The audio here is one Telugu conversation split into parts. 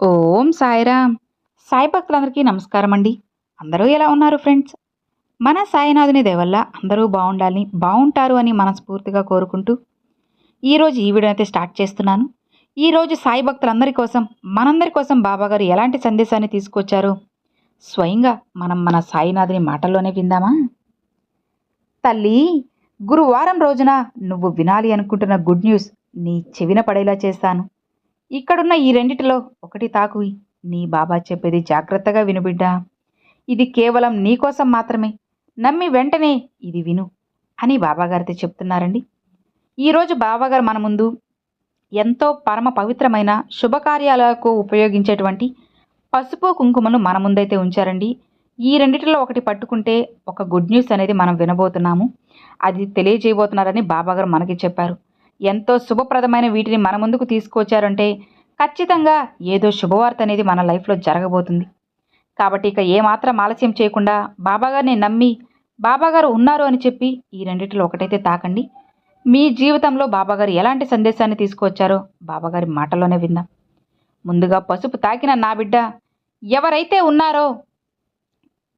ఓం సాయిరామ్. సాయి భక్తులందరికీ నమస్కారం అండి అందరూ ఎలా ఉన్నారు ఫ్రెండ్స్? మన సాయినాథుని దేవల్ల అందరూ బాగుండాలని బాగుంటారు అని మనస్ఫూర్తిగా కోరుకుంటూ ఈరోజు ఈ వీడియో అయితే స్టార్ట్ చేస్తున్నాను. ఈరోజు సాయి భక్తులందరి కోసం మనందరి కోసం బాబాగారు ఎలాంటి సందేశాన్ని తీసుకొచ్చారు స్వయంగా మనం మన సాయినాథుని మాటల్లోనే విందామా? తల్లి గురువారం రోజున నువ్వు వినాలి అనుకుంటున్న గుడ్ న్యూస్ నీ చెవిన పడేలా చేస్తాను. ఇక్కడున్న ఈ రెండిటిలో ఒకటి తాకు. నీ బాబా చెప్పేది జాగ్రత్తగా విను బిడ్డా. ఇది కేవలం నీకోసం మాత్రమే. నమ్మి వెంటనే ఇది విను అని బాబాగారితో చెప్తున్నారండి. ఈరోజు బాబాగారు మన ముందు ఎంతో పరమ పవిత్రమైన శుభకార్యాలకు ఉపయోగించేటువంటి పసుపు కుంకుమను మన ముందైతే ఉంచారండి. ఈ రెండిటిలో ఒకటి పట్టుకుంటే ఒక గుడ్ న్యూస్ అనేది మనం వినబోతున్నాము. అది తెలియజేయబోతున్నారని బాబాగారు మనకి చెప్పారు. ఎంతో శుభప్రదమైన వీటిని మన ముందుకు తీసుకొచ్చారంటే ఖచ్చితంగా ఏదో శుభవార్త అనేది మన లైఫ్లో జరగబోతుంది. కాబట్టి ఇక ఏమాత్రం ఆలస్యం చేయకుండా బాబాగారిని నమ్మి బాబాగారు ఉన్నారు అని చెప్పి ఈ రెండిటిలో ఒకటైతే తాకండి. మీ జీవితంలో బాబాగారు ఎలాంటి సందేశాన్ని తీసుకొచ్చారో బాబాగారి మాటలోనే విందాం. ముందుగా పసుపు తాకిన నా బిడ్డ ఎవరైతే ఉన్నారో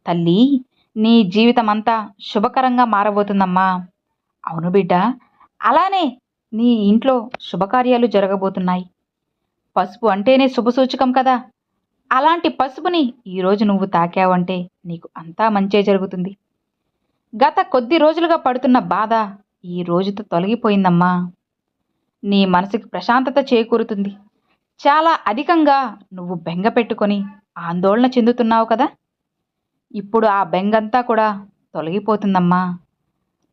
తల్లి నీ జీవితం అంతా శుభకరంగా మారబోతుందమ్మా. అవును బిడ్డ అలానే నీ ఇంట్లో శుభకార్యాలు జరగబోతున్నాయి. పసుపు అంటేనే శుభసూచకం కదా? అలాంటి పసుపుని ఈరోజు నువ్వు తాకావంటే నీకు అంతా మంచే జరుగుతుంది. గత కొద్ది రోజులుగా పడుతున్న బాధ ఈ రోజుతో తొలగిపోయిందమ్మా. నీ మనసుకి ప్రశాంతత చేకూరుతుంది. చాలా అధికంగా నువ్వు బెంగ పెట్టుకొని ఆందోళన చెందుతున్నావు కదా? ఇప్పుడు ఆ బెంగంతా కూడా తొలగిపోతుందమ్మా.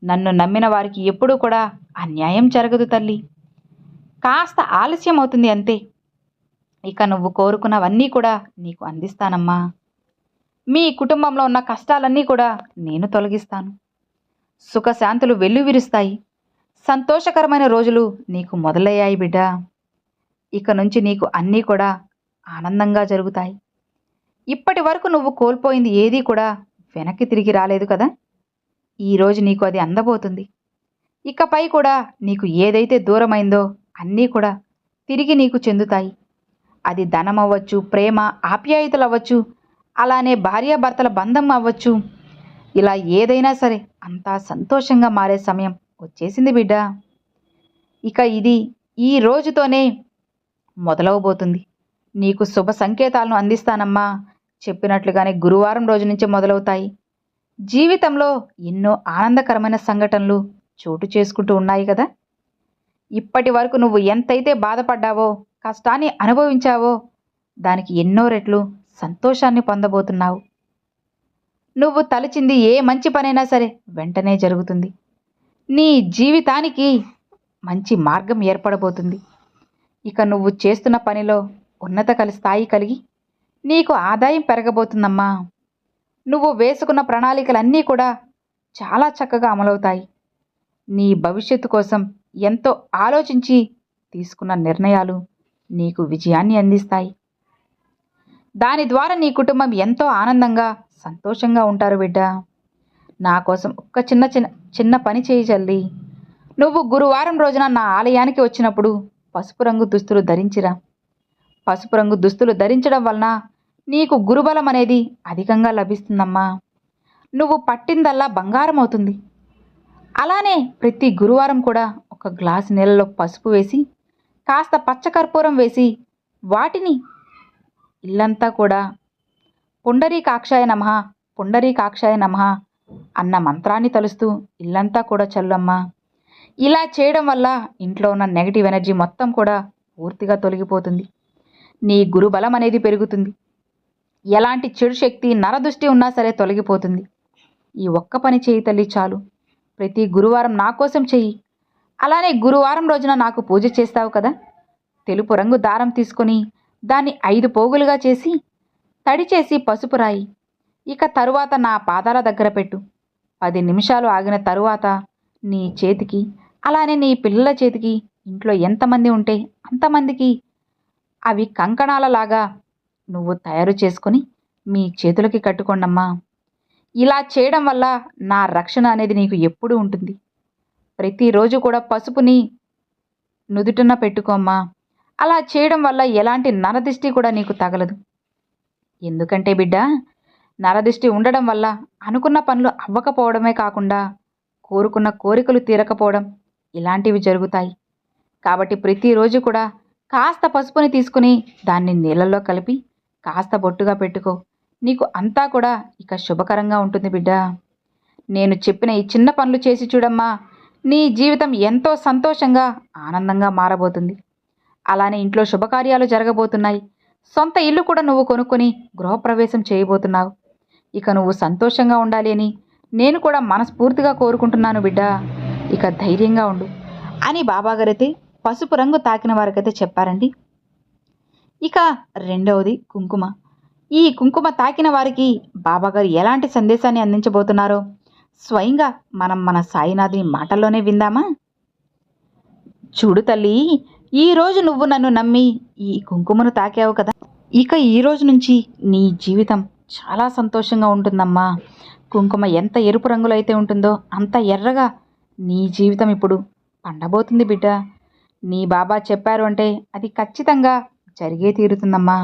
నన్ను నమ్మిన వారికి ఎప్పుడూ కూడా అన్యాయం జరగదు తల్లి. కాస్త ఆలస్యం అవుతుంది అంతే. ఇక నువ్వు కోరుకున్నవన్నీ కూడా నీకు అందిస్తానమ్మా. మీ కుటుంబంలో ఉన్న కష్టాలన్నీ కూడా నేను తొలగిస్తాను. సుఖశాంతులు వెల్లువిరుస్తాయి సంతోషకరమైన రోజులు నీకు మొదలయ్యాయి బిడ్డ. ఇక నుంచి నీకు అన్నీ కూడా ఆనందంగా జరుగుతాయి. ఇప్పటి వరకు నువ్వు కోల్పోయింది ఏదీ కూడా వెనక్కి తిరిగి రాలేదు కదా? ఈరోజు నీకు అది అందబోతుంది. ఇకపై కూడా నీకు ఏదైతే దూరమైందో అన్నీ కూడా తిరిగి నీకు చెందుతాయి. అది ధనం అవ్వచ్చు ప్రేమ ఆప్యాయతలు అవ్వచ్చు అలానే భార్యాభర్తల బంధం అవ్వచ్చు. ఇలా ఏదైనా సరే అంతా సంతోషంగా మారే సమయం వచ్చేసింది బిడ్డ. ఇక ఇది ఈ రోజుతోనే మొదలవబోతుంది. నీకు శుభ సంకేతాలను అందిస్తానమ్మా. చెప్పినట్లుగానే గురువారం రోజు నుంచి మొదలవుతాయి. జీవితంలో ఎన్నో ఆనందకరమైన సంఘటనలు చోటు చేసుకుంటూ ఉన్నాయి కదా. ఇప్పటి వరకు నువ్వు ఎంతైతే బాధపడ్డావో కష్టాన్ని అనుభవించావో దానికి ఎన్నో రెట్లు సంతోషాన్ని పొందబోతున్నావు. నువ్వు తలచింది ఏ మంచి పనైనా సరే వెంటనే జరుగుతుంది. నీ జీవితానికి మంచి మార్గం ఏర్పడబోతుంది. ఇక నువ్వు చేస్తున్న పనిలో ఉన్నత కలి స్థాయి కలిగి నీకు ఆదాయం పెరగబోతుందమ్మా. నువ్వు వేసుకున్న ప్రణాళికలన్నీ కూడా చాలా చక్కగా అమలవుతాయి. నీ భవిష్యత్తు కోసం ఎంతో ఆలోచించి తీసుకున్న నిర్ణయాలు నీకు విజయాన్ని అందిస్తాయి. దాని ద్వారా నీ కుటుంబం ఎంతో ఆనందంగా సంతోషంగా ఉంటారు బిడ్డ. నా కోసం ఒక్క చిన్న చిన్న చిన్న పని చేయి చల్లి నువ్వు గురువారం రోజున నా ఆలయానికి వచ్చినప్పుడు పసుపు రంగు దుస్తులు ధరించిరా. పసుపు రంగు దుస్తులు ధరించడం వలన నీకు గురుబలం అనేది అధికంగా లభిస్తుందమ్మా. నువ్వు పట్టిందల్లా బంగారం అవుతుంది. అలానే ప్రతి గురువారం కూడా ఒక గ్లాసు నీళ్ళలో పసుపు వేసి కాస్త పచ్చకర్పూరం వేసి వాటిని ఇల్లంతా కూడా పుండరీకాక్షాయ నమ పుండరీకాక్షాయ నమ అన్న మంత్రాన్ని తలుస్తూ ఇల్లంతా కూడా చల్లమ్మా. ఇలా చేయడం వల్ల ఇంట్లో ఉన్న నెగటివ్ ఎనర్జీ మొత్తం కూడా పూర్తిగా తొలగిపోతుంది. నీ గురుబలం అనేది పెరుగుతుంది. ఎలాంటి చెడు శక్తి నరదృష్టి ఉన్నా సరే తొలగిపోతుంది. ఈ ఒక్క పని చేయి తల్లి చాలు. ప్రతి గురువారం నా కోసం చెయ్యి. అలానే గురువారం రోజున నాకు పూజ చేస్తావు కదా? తెలుపు రంగు దారం తీసుకొని దాన్ని ఐదు పోగులుగా చేసి తడి చేసి పసుపు రాయి. ఇక తరువాత నా పాదాల దగ్గర పెట్టు. పది నిమిషాలు ఆగిన తరువాత నీ చేతికి అలానే నీ పిల్లల చేతికి ఇంట్లో ఎంతమంది ఉంటే అంతమందికి అవి కంకణాలలాగా నువ్వు తయారు చేసుకొని మీ చేతులకి కట్టుకోండమ్మా. ఇలా చేయడం వల్ల నా రక్షణ అనేది నీకు ఎప్పుడూ ఉంటుంది? ప్రతిరోజు కూడా పసుపుని నుదుటన పెట్టుకోమ్మా. అలా చేయడం వల్ల ఎలాంటి నరదిష్టి కూడా నీకు తగలదు. ఎందుకంటే బిడ్డ నరదిష్టి ఉండడం వల్ల అనుకున్న పనులు అవ్వకపోవడమే కాకుండా కోరుకున్న కోరికలు తీరకపోవడం ఇలాంటివి జరుగుతాయి. కాబట్టి ప్రతిరోజు కూడా కాస్త పసుపుని తీసుకుని దాన్ని నీళ్ళల్లో కలిపి కాస్త బొట్టుగా పెట్టుకో. నీకు అంతా కూడా ఇక శుభకరంగా ఉంటుంది బిడ్డ. నేను చెప్పిన ఈ చిన్న పనులు చేసి చూడమ్మా. నీ జీవితం ఎంతో సంతోషంగా ఆనందంగా మారబోతుంది. అలానే ఇంట్లో శుభకార్యాలు జరగబోతున్నాయి. సొంత ఇల్లు కూడా నువ్వు కొనుక్కొని గృహప్రవేశం చేయబోతున్నావు. ఇక నువ్వు సంతోషంగా ఉండాలి అని నేను కూడా మనస్ఫూర్తిగా కోరుకుంటున్నాను బిడ్డ. ఇక ధైర్యంగా ఉండు. అని బాబాగారైతే పసుపు రంగు తాకిన వారికైతే చెప్పారండి. ఇక రెండవది కుంకుమ. ఈ కుంకుమ తాకిన వారికి బాబాగారు ఎలాంటి సందేశాన్ని అందించబోతున్నారో స్వయంగా మనం మన సాయినాథుని మాటల్లోనే విందామా? చూడు తల్లి ఈరోజు నువ్వు నన్ను నమ్మి ఈ కుంకుమను తాకావు కదా. ఇక ఈ రోజు నుంచి నీ జీవితం చాలా సంతోషంగా ఉంటుందమ్మా. కుంకుమ ఎంత ఎరుపు రంగులో అయితే ఉంటుందో అంత ఎర్రగా నీ జీవితం ఇప్పుడు పండబోతుంది బిడ్డ. నీ బాబా చెప్పారు అంటే అది ఖచ్చితంగా జరిగే తీరుతుందమ్మా.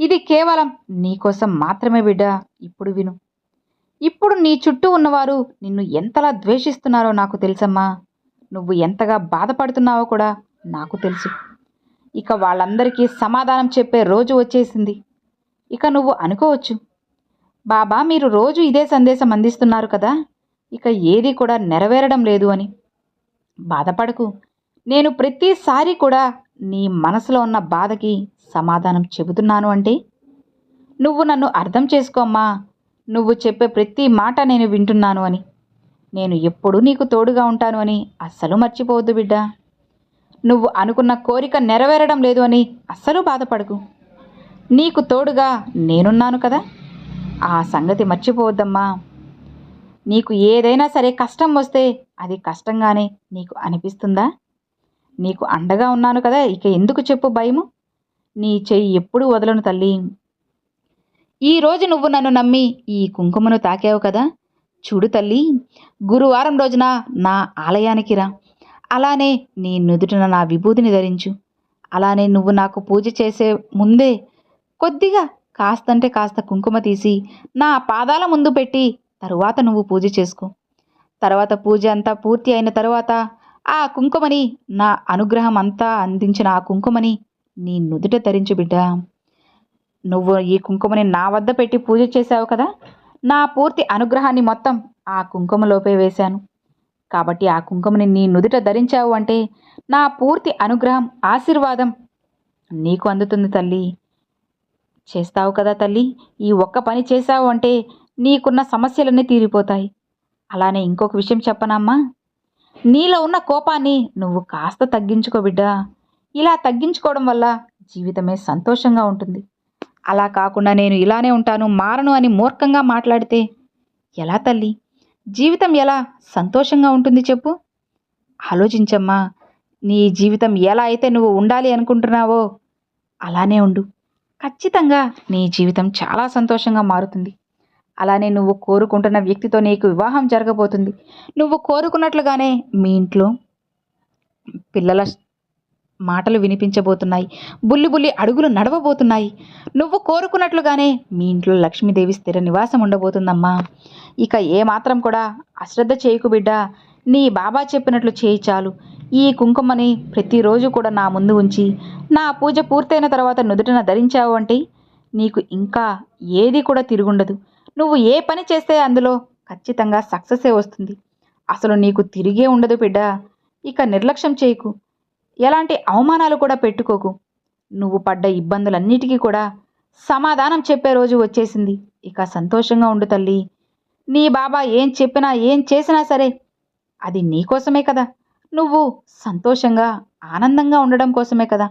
ఇది కేవలం నీకోసం మాత్రమే బిడ్డ. ఇప్పుడు విను. ఇప్పుడు నీ చుట్టూ ఉన్నవారు నిన్ను ఎంతలా ద్వేషిస్తున్నారో నాకు తెలుసమ్మా. నువ్వు ఎంతగా బాధపడుతున్నావో కూడా నాకు తెలుసు. ఇక వాళ్ళందరికీ సమాధానం చెప్పే రోజు వచ్చేసింది. ఇక నువ్వు అనుకోవచ్చు. బాబా మీరు రోజు ఇదే సందేశం అందిస్తున్నారు కదా. ఇక ఏది కూడా నెరవేరడం లేదు అని. బాధపడకు. నేను ప్రతిసారి కూడా నీ మనసులో ఉన్న బాధకి సమాధానం చెబుతున్నాను అంటే? నువ్వు నన్ను అర్థం చేసుకోమ్మా నువ్వు చెప్పే ప్రతి మాట నేను వింటున్నాను అని. నేను ఎప్పుడూ నీకు తోడుగా ఉంటాను అని అస్సలు మర్చిపోవద్దు బిడ్డ. నువ్వు అనుకున్న కోరిక నెరవేరడం లేదు అని అస్సలు బాధపడకు. నీకు తోడుగా నేనున్నాను కదా? ఆ సంగతి మర్చిపోవద్దమ్మా. నీకు ఏదైనా సరే కష్టం వస్తే అది కష్టంగానే నీకు అనిపిస్తుందా? నీకు అండగా ఉన్నాను కదా ఇక ఎందుకు చెప్పు భయము? నీ చెయ్యి ఎప్పుడు వదలను తల్లి. ఈరోజు నువ్వు నన్ను నమ్మి ఈ కుంకుమను తాకావు కదా. చూడు తల్లి గురువారం రోజున నా ఆలయానికి రా. అలానే నీ నుదుటిన నా విభూతిని ధరించు. అలానే నువ్వు నాకు పూజ చేసే ముందే కొద్దిగా కాస్తంటే కాస్త కుంకుమ తీసి నా పాదాల ముందు పెట్టి తరువాత నువ్వు పూజ చేసుకో. తర్వాత పూజ అంతా పూర్తి అయిన తరువాత ఆ కుంకుమని నా అనుగ్రహం అంతా అందించిన ఆ కుంకుమని నీ నుదుట ధరించు బిడ్డ. నువ్వు ఈ కుంకుమని నా వద్ద పెట్టి పూజ చేశావు కదా? నా పూర్తి అనుగ్రహాన్ని మొత్తం ఆ కుంకుమలోపే వేశాను. కాబట్టి ఆ కుంకుమని నీ నుదుట ధరించావు అంటే నా పూర్తి అనుగ్రహం ఆశీర్వాదం నీకు అందుతుంది తల్లి. చేస్తావు కదా తల్లి ఈ ఒక్క పని చేశావు అంటే నీకున్న సమస్యలన్నీ తీరిపోతాయి. అలానే ఇంకొక విషయం చెప్పనమ్మా నీలో ఉన్న కోపాన్ని నువ్వు కాస్త తగ్గించుకో బిడ్డా. ఇలా తగ్గించుకోవడం వల్ల జీవితమే సంతోషంగా ఉంటుంది. అలా కాకుండా నేను ఇలానే ఉంటాను మారను అని మూర్ఖంగా మాట్లాడితే ఎలా తల్లి? జీవితం ఎలా సంతోషంగా ఉంటుంది చెప్పు. ఆలోచించమ్మా నీ జీవితం ఎలా అయితే నువ్వు ఉండాలి అనుకుంటున్నావో అలానే ఉండు. ఖచ్చితంగా నీ జీవితం చాలా సంతోషంగా మారుతుంది. అలానే నువ్వు కోరుకుంటున్న వ్యక్తితో నీకు వివాహం జరగబోతుంది. నువ్వు కోరుకున్నట్లుగానే మీ ఇంట్లో పిల్లల మాటలు వినిపించబోతున్నాయి. బుల్లి బుల్లి అడుగులు నడవబోతున్నాయి. నువ్వు కోరుకున్నట్లుగానే మీ ఇంట్లో లక్ష్మీదేవి స్థిర నివాసం ఉండబోతుందమ్మా. ఇక ఏమాత్రం కూడా అశ్రద్ధ చేయకు బిడ్డ. నీ బాబా చెప్పినట్లు చేయి చాలు. ఈ కుంకుమని ప్రతిరోజు కూడా నా ముందు ఉంచి నా పూజ పూర్తయిన తర్వాత నుదుటన ధరించావు అంటే నీకు ఇంకా ఏది కూడా తిరుగుండదు. నువ్వు ఏ పని చేస్తే అందులో ఖచ్చితంగా సక్సెసే వస్తుంది. అసలు నీకు తిరిగే ఉండదు బిడ్డ. ఇక నిర్లక్ష్యం చేయకు. ఎలాంటి అవమానాలు కూడా పెట్టుకోకు. నువ్వు పడ్డ ఇబ్బందులన్నిటికీ కూడా సమాధానం చెప్పే రోజు వచ్చేసింది. ఇక సంతోషంగా ఉండు తల్లి. నీ బాబా ఏం చెప్పినా ఏం చేసినా సరే అది నీకోసమే కదా. నువ్వు సంతోషంగా ఆనందంగా ఉండడం కోసమే కదా.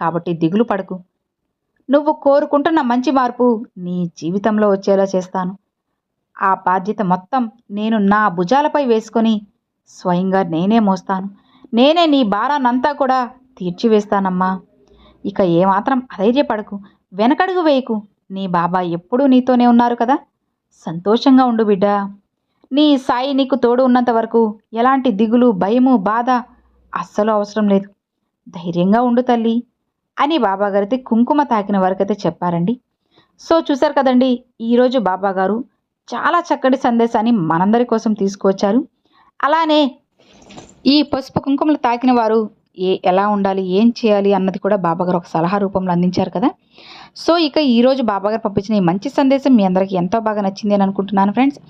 కాబట్టి దిగులు పడకు. నువ్వు కోరుకుంటున్న మంచి మార్పు నీ జీవితంలో వచ్చేలా చేస్తాను. ఆ బాధ్యత మొత్తం నేను నా భుజాలపై వేసుకొని స్వయంగా నేనే మోస్తాను. నేనే నీ భారాన్నంతా కూడా తీర్చివేస్తానమ్మా. ఇక ఏమాత్రం అధైర్యపడకు వెనకడుగు వేయకు. నీ బాబా ఎప్పుడూ నీతోనే ఉన్నారు కదా? సంతోషంగా ఉండు బిడ్డా. నీ సాయి నీకు తోడు ఉన్నంత వరకు ఎలాంటి దిగులు భయము బాధ అస్సలు అవసరం లేదు. ధైర్యంగా ఉండు తల్లి. అని బాబాగారైతే కుంకుమ తాకిన వరకైతే చెప్పారండి. సో చూశారు కదండి ఈరోజు బాబాగారు చాలా చక్కటి సందేశాన్ని మనందరి కోసం తీసుకువచ్చారు. అలానే ఈ పసుపు కుంకుమలు తాకిన వారు ఏ ఎలా ఉండాలి ఏం చేయాలి అన్నది కూడా బాబాగారు ఒక సలహా రూపంలో అందించారు కదా. సో ఇక ఈరోజు బాబాగారు పంపించిన ఈ మంచి సందేశం మీ అందరికీ ఎంతో బాగా నచ్చింది అని అనుకుంటున్నాను ఫ్రెండ్స్.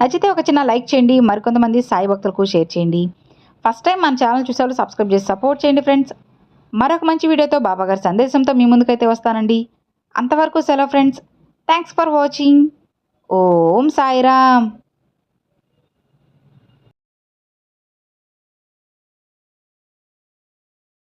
నచ్చితే ఒక చిన్న లైక్ చేయండి మరికొంతమంది సాయి భక్తులకు షేర్ చేయండి. ఫస్ట్ టైం మన ఛానల్ చూసేవాళ్ళు సబ్స్క్రైబ్ చేసి సపోర్ట్ చేయండి ఫ్రెండ్స్. మరొక మంచి వీడియోతో బాబాగారి సందేశంతో మీ ముందుకైతే వస్తానండి. అంతవరకు సెలవు friends thanks for watching Om Sairam.